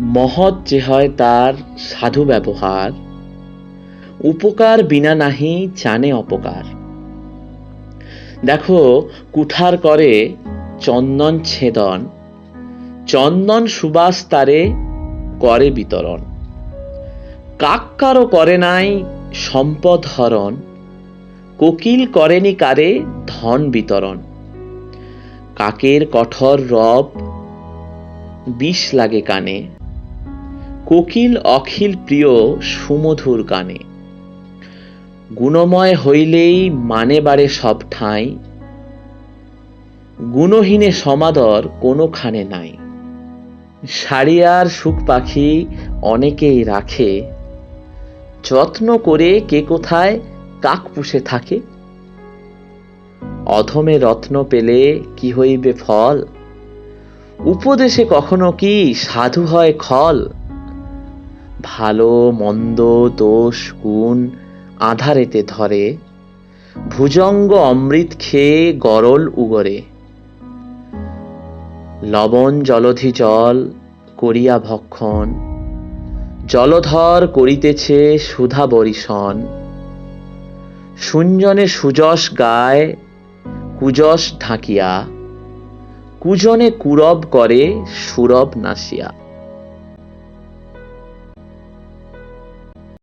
মহৎ যে হয় তার সাধু ব্যবহার, উপকার বিনা নাহি জানে অপকার। দেখো, কুঠার করে চন্দন ছেদন, চন্দন সুবাস তারে করে বিতরণ। কাক কারও করে নাই সম্পদ হরণ, কোকিল করেনি কারে ধন বিতরণ। কাকের কঠোর রব বিষ লাগে কানে কোকিল অখিল প্রিয় সুমধুর গানে। গুণময় হইলেই মানে বাড়ে সব ঠাঁই। গুণহীনে সমাদর কোনোখানে নাই। শাড়িয়ার সুখ পাখি অনেকেই রাখে। যত্ন করে কে কোথায় কাক পুষে থাকে। অধমে রত্ন পেলে কি হইবে ফল? উপদেশে কখনো কি সাধু হয় খল? ভালো, মন্দ, দোষ, গুণ আধারেতে ধরে। ভুজঙ্গ অমৃত খেয়ে গরল উগরে। লবণ জলধি জল করিয়া ভক্ষণ। জলধর করিতেছে সুধা বরিশন। সুঞ্জনে সুযশ গায়, কুযশ ঢাকিয়া। কুজনে কুরব করে সুরব নাসিয়া।